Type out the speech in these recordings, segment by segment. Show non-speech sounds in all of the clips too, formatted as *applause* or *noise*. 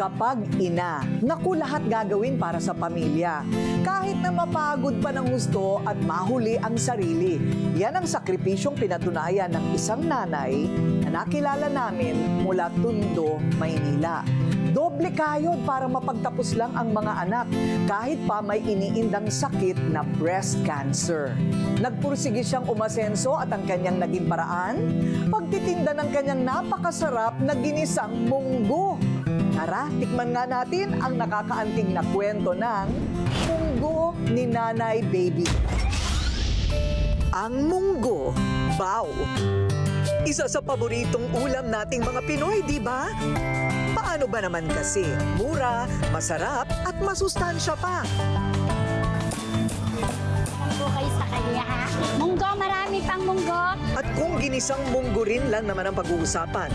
Kapag ina, naku lahat gagawin para sa pamilya. Kahit na mapagod pa ng gusto at mahuli ang sarili. Yan ang sakripisyong pinatunayan ng isang nanay na nakilala namin mula Tundo, Maynila. Doble kayod para mapagtapos lang ang mga anak kahit pa may iniindang sakit na breast cancer. Nagpursige siyang umasenso at ang kanyang naging paraan, pagtitinda ng kanyang napakasarap na ginisang munggo. Tara, tikman nga natin ang nakakaanting na kwento ng munggo ni Nanay Baby. Ang munggo, bao. Isa sa paboritong ulam nating mga Pinoy, di ba? Paano ba naman kasi? Mura, masarap at masustansya pa. po kayo sa kanya, ha? Munggo, marami pang munggo. At kung ginisang munggo rin lang naman ang pag-uusapan.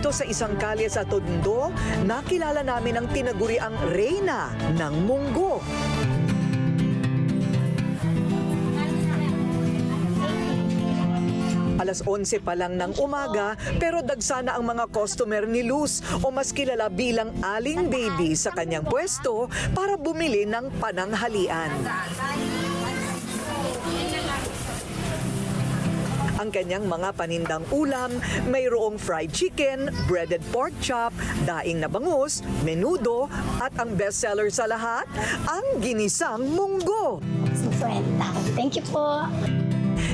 Dito sa isang kalye sa Tondo, nakilala namin ang tinaguriang reyna ng munggo. Alas 11 pa lang ng umaga pero dagsana ang mga customer ni Luz o mas kilala bilang Aling Baby sa kanyang pwesto para bumili ng pananghalian. Ang kanyang mga panindang ulam, mayroong fried chicken, breaded pork chop, daing na bangus, menudo, at ang bestseller sa lahat, ang ginisang munggo. 50. Thank you po.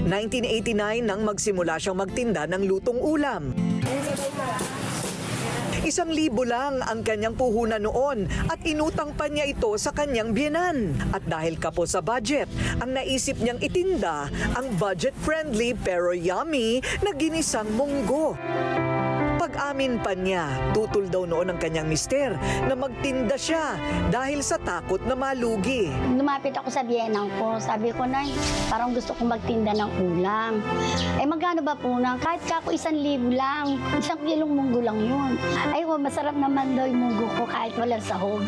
1989 nang magsimula siyang magtinda ng lutong ulam. Isang libo lang ang kanyang puhunan noon at inutang pa niya ito sa kanyang biyenan. At dahil kapo sa budget, ang naisip niyang itinda ang budget-friendly pero yummy na ginisang munggo. Pag-amin pa niya, tutol daw noon ang kanyang mister na magtinda siya dahil sa takot na malugi. Lumapit ako sa biyenang ko. Sabi ko, Nay, parang gusto kong magtinda ng ulam. Eh, magkano ba po na? Kahit ka ako isang libo lang. Isang kilong munggo lang yun. Ay, oh, masarap naman daw yung munggo ko kahit walang sahog.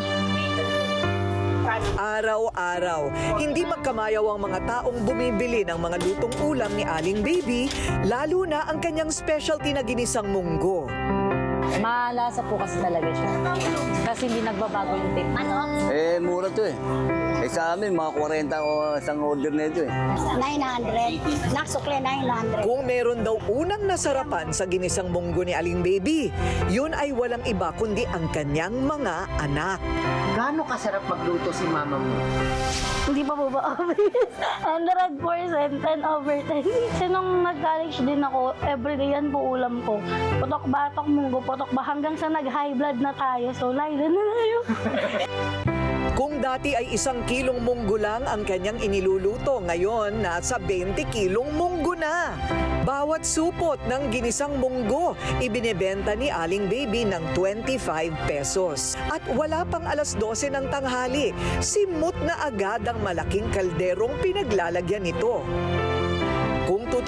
Araw-araw, hindi magkamayaw ang mga taong bumibili ng mga lutong ulam ni Aling Baby, lalo na ang kanyang specialty na ginisang munggo. Malasa po kasi talaga siya. Kasi hindi nagbabago yung tip. Ano? Eh, mura to eh. Eh sa amin, mga 40 o isang order na ito eh. 900. Naksukle, 900. Kung meron daw unang nasarapan sa ginisang munggo ni Aling Baby, yun ay walang iba kundi ang kanyang mga anak. Gaano kasarap magluto si mama mo? Hindi pa po ba obvious? 100% 10 over 10. Kasi nung nag-college din ako, everyday yan po ulam ko. Putok batok munggo, putok ba hanggang sa nag-high blood na tayo. So, laila na tayo. *laughs* Kung dati ay isang kilong munggo lang ang kanyang iniluluto, ngayon nasa 20 kilong munggo na. Bawat supot ng ginisang munggo, ibinebenta ni Aling Baby ng 25 pesos. At wala pang alas 12 ng tanghali, simot na agad ang malaking kalderong pinaglalagyan nito.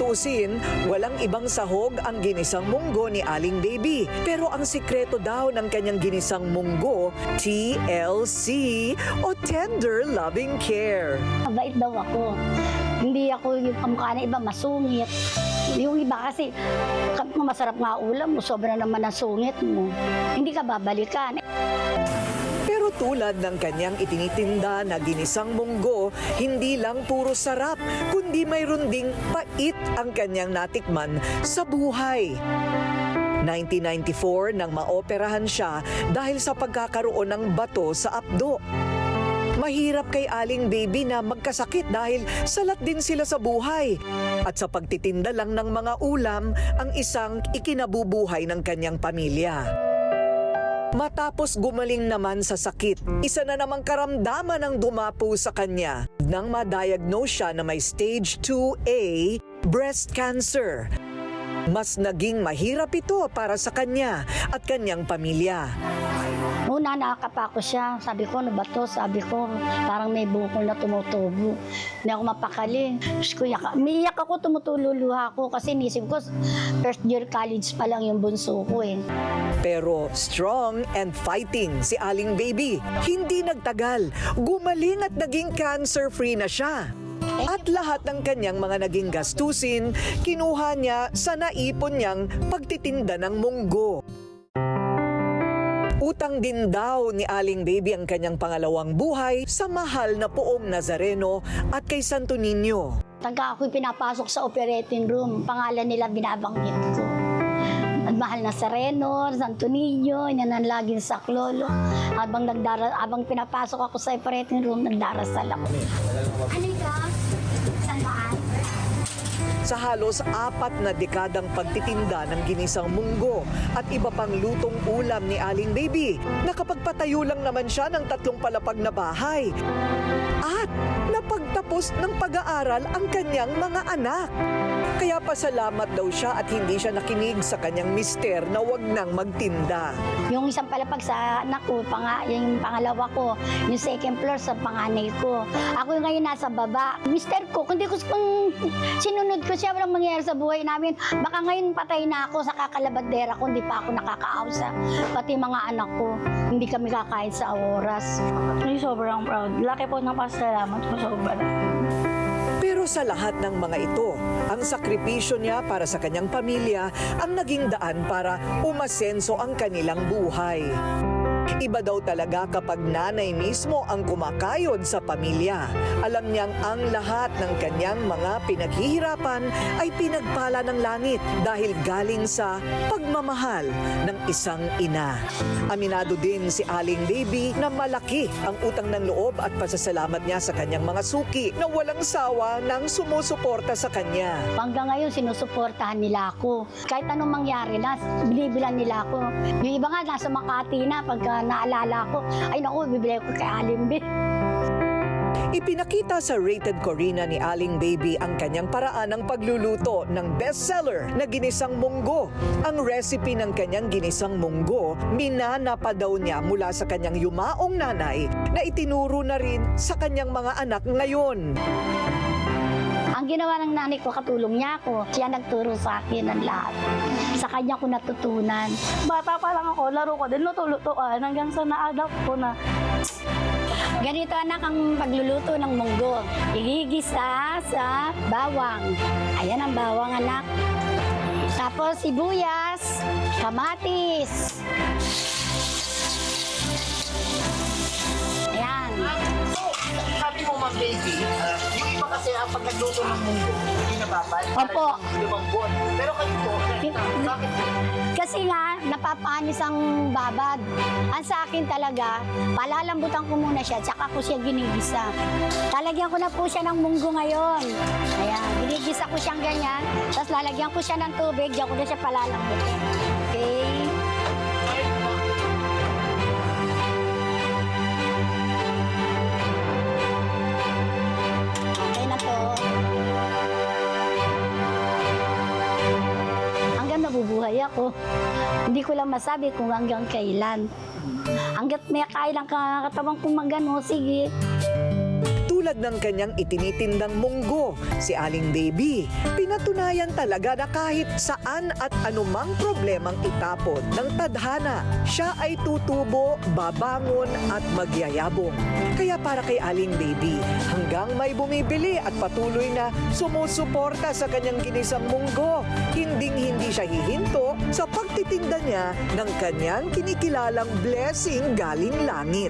Kung tutusin, walang ibang sahog ang ginisang munggo ni Aling Baby. Pero ang sikreto daw ng kanyang ginisang munggo, TLC o Tender Loving Care. Mabait daw ako. Hindi ako yung kamukha na iba, masungit. Yung iba kasi, masarap nga ulam mo, sobra naman ang sungit mo. Hindi ka babalikan. Tulad ng kanyang itinitinda na ginisang munggo, hindi lang puro sarap, kundi mayroon ding pait ang kanyang natikman sa buhay. 1994 nang maoperahan siya dahil sa pagkakaroon ng bato sa apdo. Mahirap kay Aling Baby na magkasakit dahil salat din sila sa buhay. At sa pagtitinda lang ng mga ulam, ang isang ikinabubuhay ng kanyang pamilya. Matapos gumaling naman sa sakit, isa na namang karamdaman ang dumapo sa kanya nang ma-diagnose siya na may stage 2A breast cancer. Mas naging mahirap ito para sa kanya at kanyang pamilya. Una, nakakapa ko siya. Sabi ko, ano ba to? Sabi ko, parang may bukol na tumutubo. Hindi ako mapakali. Diyos ko, yaka. Umiiyak ako, tumutululuha ako kasi nisip ko, first year college pa lang yung bunso ko eh. Pero strong and fighting si Aling Baby. Hindi nagtagal, gumaling at naging cancer-free na siya. At lahat ng kanyang mga naging gastusin, kinuha niya sa naipon niyang pagtitinda ng munggo. Utang din daw ni Aling Baby ang kanyang pangalawang buhay sa mahal na poong Nazareno at kay Santo Niño. Tagka ako'y pinapasok sa operating room, pangalan nila binabanggit ko. At mahal na Sereno, Santo Niño, yan ang laging saklolo. Habang, nagdara, habang pinapasok ako sa operating room, nagdarasal ako. Ano ka? Sandaan? Sa halos apat na dekadang pagtitinda ng ginisang munggo at iba pang lutong ulam ni Aling Baby, nakapagpatayo lang naman siya ng tatlong palapag na bahay. At napagtapos ng pag-aaral ang kanyang mga anak. Kaya pasalamat daw siya at hindi siya nakinig sa kanyang mister na wag nang magtinda. Yung isang palapag sa anak ko, panga, yung pangalawa ko, yung second floor sa panganay ko. Ako yung ngayon nasa baba. Mister ko, kundi ko kung sinunod ko siya, walang mangyayari sa buhay namin. Baka ngayon patay na ako sa kakalabadera ko, hindi pa ako nakakausa. Pati mga anak ko, hindi kami kakain sa oras. Ay, sobrang proud. Laki po ng pasalamat ko sobra. Pero sa lahat ng mga ito, ang sakripisyo niya para sa kanyang pamilya ang naging daan para umasenso ang kanilang buhay. Iba daw talaga kapag nanay mismo ang kumakayod sa pamilya. Alam niyang ang lahat ng kanyang mga pinaghihirapan ay pinagpala ng langit dahil galing sa pagmamahal ng isang ina. Aminado din si Aling Baby na malaki ang utang ng loob at pasasalamat niya sa kanyang mga suki na walang sawa ng sumusuporta sa kanya. Hanggang ngayon, sinusuportahan nila ako. Kahit anong mangyari na, binibilan nila ako. Yung iba nga, nasa Makati na, pagka naalala ko, ay naku, bibili ko kay Alimbi. Ipinakita sa Rated Corina ni Aling Baby ang kanyang paraan ng pagluluto ng bestseller na ginisang munggo. Ang recipe ng kanyang ginisang munggo, minana pa daw niya mula sa kanyang yumaong nanay na itinuro na rin sa kanyang mga anak ngayon. Ginawa ng nanay ko, katulong niya ako. Siya nagturo sa akin ng lahat. Sa kanya ko natutunan. Bata pa lang ako, laro ko din, luto-lutoan hanggang sa na-adapt ko na Ganito anak ang pagluluto ng munggo. Igigisa sa bawang. Ayan ang bawang anak. Tapos sibuyas, kamatis. Nagluto ng munggo, hindi nababal. Opo. Limang buwan. Pero kayo po, bakit Kasi nga, napapanis ang babad. Ang sa akin talaga, palalambutan ko muna siya, tsaka ko siya ginigisa. Lalagyan ko na po siya ng munggo ngayon. Ayan, ginigisa ko siyang ganyan, tapos lalagyan ko siya ng tubig, diyan ko na siya palalambutin. Okay ako. Hindi ko lang masabi kung hanggang kailan. Hanggat may kailang katawan kong magano, sige. Tulad ng kanyang itinitindang munggo, si Aling Baby, pinatunayan talaga na kahit saan at anumang problemang itapon ng tadhana, siya ay tutubo, babangon at magyayabong. Kaya para kay Aling Baby, hanggang may bumibili at patuloy na sumusuporta sa kanyang ginisang munggo, hinding-hindi siya hihinto sa pagtitinda niya ng kanyang kinikilalang blessing galing langit.